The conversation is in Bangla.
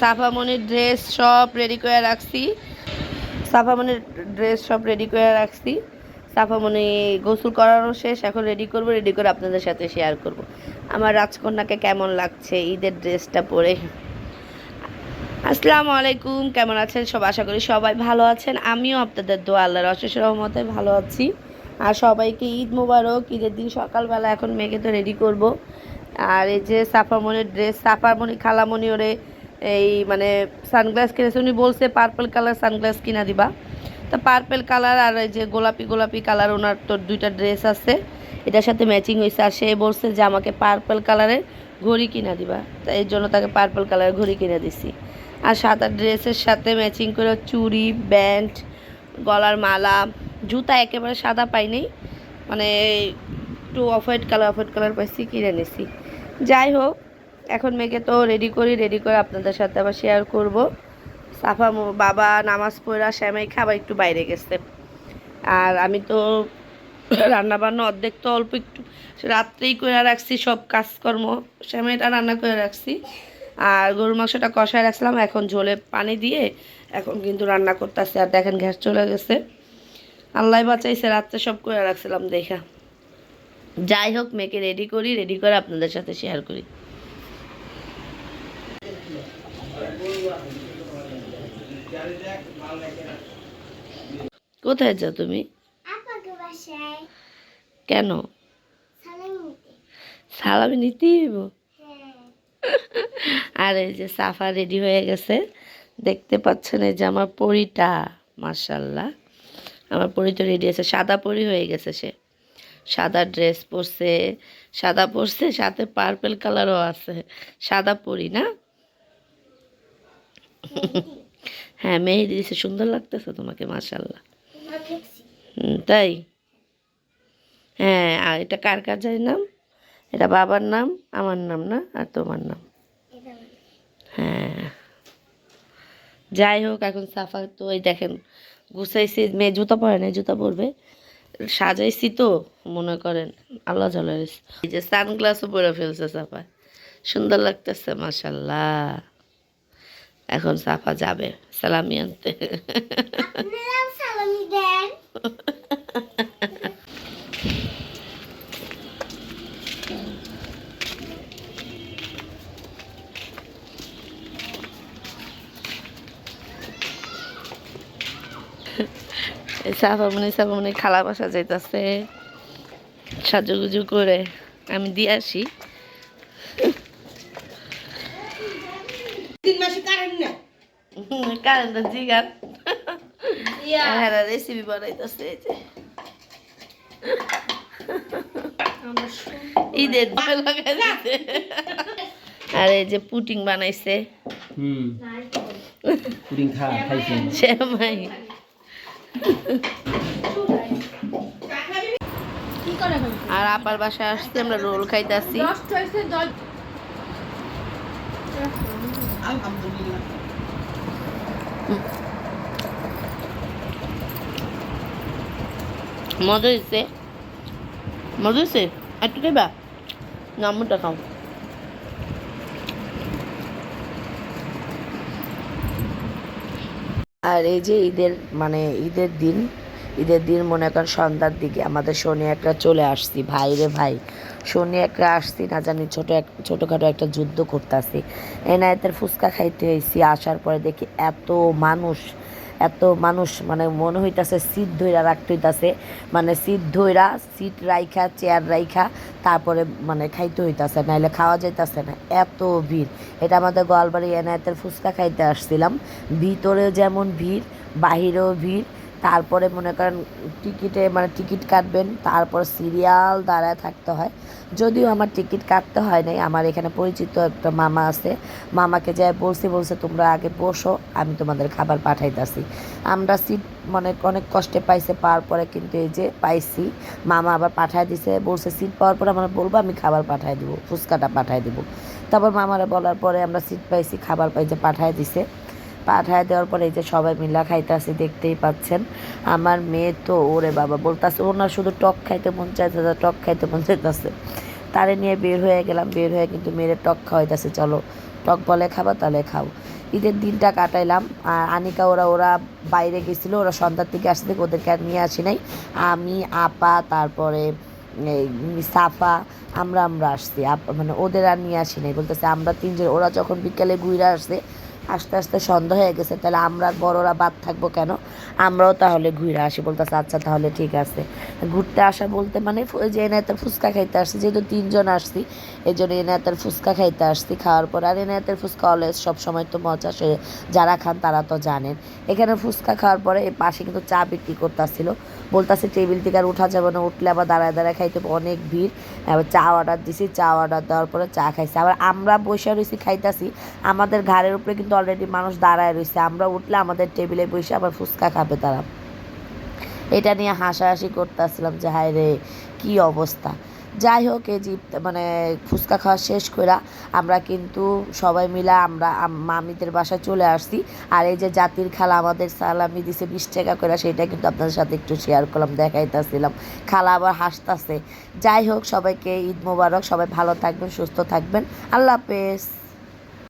সাফামনির ড্রেস সব রেডি করে রাখছি। সাফামনির ড্রেস সব রেডি করে রাখছি। সাফামনি গোসল করানো শেষ, এখন রেডি করব রেডি করে আপনাদের সাথে শেয়ার করব। আমার রাজকন্যাকে কেমন লাগছে ঈদের ড্রেসটা পরে? আসসালামু আলাইকুম, কেমন আছেন? সব আশা করি সবাই ভালো আছেন। আমিও আপনাদের দোয়া, আল্লাহর অশেষ রহমতে ভালো আছি। আর সবাইকে ঈদ মোবারক, ঈদের দিন সকালবেলা এখন মেয়েকে তো রেডি করব। আর এই যে সাফামনির ড্রেস সাফামনি, খালামনি ওরে এই মানে সানগ্লাস কিনেছে। উনি বলছে পার্পল কালার সানগ্লাস কিনা দিবা। তো পার্পল কালার আর এই যে গোলাপি গোলাপি কালার ওনার তোর দুইটা ড্রেস আছে। এটার সাথে ম্যাচিং হয়েছে আর সে বলছে যে, আমাকে পার্পল কালারের ঘড়ি কিনা দিবা। তাই এর জন্য তাকে পার্পল কালারের ঘড়ি কিনে দিছি। আর সাদা ড্রেসের সাথে ম্যাচিং করে চুড়ি ব্যান্ড গলার মালা, জুতা একেবারে সাদা পাইনি মানে একটু off white colour off white colour পাইছি, কিনে নিছি। যাই হোক এখন মেয়েকে তো রেডি করি রেডি করে আপনাদের সাথে আবার শেয়ার করব। সাফা বাবা নামাজ পড়া, শ্যামাই খাবার একটু বাইরে গেছে। আর আমি তো রান্না বান্না অর্ধেক তো অল্প একটু রাত্রেই করে রাখছি, সব কাজকর্ম। শ্যামাইটা রান্না করে রাখছি। আর গরুর মাংসটা কষায় রাখছিলাম, এখন ঝোলে পানি দিয়ে এখন কিন্তু রান্না করতেছে। আর দেখেন গ্যাস চলে গেছে। আল্লাহ বাঁচাইছে, রাত্রে সব করে রাখছিলাম দেখা। যাই হোক, মেয়েকে রেডি করি রেডি করে আপনাদের সাথে শেয়ার করি। কোথায় যাও তুমি? কেন? সালাম নিতে সালামি নিতেই হইব? হ্যাঁ। আর এই যে সাফা রেডি হয়ে গেছে। দেখতে পাচ্ছেন এই যে আমার পরিটা মার্শাল্লাহ আমার পরি তো রেডি আছে। সাদা পরি হয়ে গেছে সে। সাদা ড্রেস পরছে। সাদা পরছে সাথে পার্পল কালারও আছে। সাদা পরি না? হ্যাঁ মেহেদি দিছে সুন্দর লাগতেছে তোমাকে হুম, তাই? হ্যাঁ আর এটা কার কার জানি নাম? এটা বাবার নাম আমার নাম না আর তোমার নাম? হ্যাঁ। যাই হোক এখন সাফা তো এই দেখেন গুছাইছি মেয়ে জুতা পরে না জুতা পরবে। সাজাইছি তো মনে করেন আল্লাহ জ্বলে এই যে সানগ্লাসও পরে ফেলছে সাফা সুন্দর লাগতেছে মাসাল্লাহ এখন সাফা যাবে। সালামি আনতে। দেন। এই সাফামনি সাফামনি খালা বাসা যাইতেছে। সাজুগুজু করে আমি দিয়ে আসি। তিন মাসে কারেন্ট না কারেন্ট জিগার হ্যাঁ রেসিপি বানাইতেছে এই যে। ঈদের দোকান লাগাই দিছে। আর এই যে পুটিং বানাইছে। হুম। পুডিং খা খাইছেন শ্যামাই কি করে ভাই আর আপার বাসায় আসতে আমরা রোল হয়েছে জল আলহামদুলিল্লাহ। মজা হয়েছে মজা হয়েছে একটু খাইবা? নামটা খাও। আর এই যে ঈদের মানে ঈদের দিন ঈদের দিন মনে করেন সন্ধ্যার দিকে আমাদের শনি একটা চলে আসছি। ভাই রে ভাই, শনি একটা আসছি না জানি ছোট এক, ছোটোখাটো একটা যুদ্ধ করতেছি। এনায়েতের ফুচকা খাইতে হয়েছি আসার পরে দেখি এত মানুষ এত মানুষ মানে মনে হইতাছে সিট ধইরা রাখতে হইতাছে। মানে সিট ধইরা, সিট রাইখা, চেয়ার রাইখা, তারপরে মানে খাইতে হইতাছে, নাইলে খাওয়া যাইতাছে না। এত ভিড়। এটা আমাদের গোয়ালবাড়ি এনায়েতের ফুচকা খাইতে আসছিলাম। ভিতরেও যেমন ভিড়, বাহিরেও ভিড় তারপরে মনে করেন টিকিটে মানে টিকিট কাটবেন, তারপর সিরিয়াল দাঁড়ায় থাকতে হয়। যদিও আমার টিকিট কাটতে হয় নাই, আমার এখানে পরিচিত একটা মামা আছে। মামাকে যাই বলছি, বলছে, তোমরা আগে বসো, আমি তোমাদের খাবার পাঠাইতেছি। আমরা সিট মানে অনেক কষ্টে পাইছে, পাওয়ার পরে কিন্তু এই যে পাইছি, মামা আবার পাঠায় দিছে, বলছে, সিট পাওয়ার পরে আমরা বলব, আমি খাবার পাঠাই দিব, ফুচকাটা পাঠাই দিব। তারপর মামারা বলার পরে আমরা সিট পাইছি, খাবার পাইছে, পাঠায় দিছে। পাঠায় দেওয়ার পরে এই যে সবাই মিলা খাইতেছে দেখতেই পাচ্ছেন। আমার মেয়ে তো ওরে বাবা বলতেছে ওনার শুধু টক খাইতে মন চাইতেছে, টক খাইতে মন চাইতেছে। তারে নিয়ে বের হয়ে গেলাম, বের হয়ে কিন্তু মেয়ের টক খাওয়াইতেছে, চলো, টক বলে খাবা, তাহলে খাও। ঈদের দিনটা কাটাইলাম, আর আনিকা, ওরা ওরা বাইরে গেছিল, ওরা সন্ধ্যার থেকে আসতে থেকে ওদেরকে আর নিয়ে আসি নাই। আমি, আপা, তারপরে সাফা, আমরা আমরা আসছি। মানে ওদের আর নিয়ে আসি নাই। বলতেছে, আমরা তিনজন, ওরা যখন বিকেলে ঘুরে আসছে আস্তে আস্তে সন্ধ্যা হয়ে গেছে, তাহলে আমরা বড়রা বাদ থাকব কেন? আমরাও তাহলে ঘুরে আসি, বলতেছে আচ্ছা তাহলে ঠিক আছে। ঘুরতে আসা বলতে মানে যে এনায়তের ফুচকা খাইতে আসছি, যেহেতু তিনজন আসছি এই জন্য এনায়তের ফুচকা খাইতে আসছি, খাওয়ার পর। আর এনায়তের ফুচকা অলওয়েজ সবসময় তো মজা, সে যারা খান তারা তো জানেন। এখানে ফুচকা খাওয়ার পরে এই পাশে কিন্তু চা বিক্রি করতেছিল। বলতেছে টেবিল থেকে আর উঠা যাবে না, উঠলে আবার দাঁড়ায় দাঁড়ায় খাইতে অনেক ভিড়। এবার চা অর্ডার দিছি, চা অর্ডার দেওয়ার পরে চা খাইছি। আবার আমরা বসে রয়েছি খাইতাছি, আমাদের ঘাড়ের উপরে কিন্তু অলরেডি মানুষ দাঁড়ায় রয়েছে আমরা উঠলে আমাদের টেবিলে বসে আবার ফুচকা খাবে তারা। এটা নিয়ে হাসাহাসি করতেছিলাম যে, হায় রে, কী অবস্থা? যাই হোক এই ইফতা- মানে ফুচকা খাওয়া শেষ করে আমরা কিন্তু সবাই মিলে আমরা মামিদের বাসায় চলে আসছি। আর এই যে জাতির খালা আমাদের সালামি দিছে বিশ টাকা করে সেটা কিন্তু আপনাদের সাথে একটু শেয়ার করলাম, দেখাইতেছিলাম। খালা আবার হাসতাছে। যাই হোক, সবাইকে ঈদ মোবারক, সবাই ভালো থাকবেন, সুস্থ থাকবেন। আল্লাহ হাফেজ।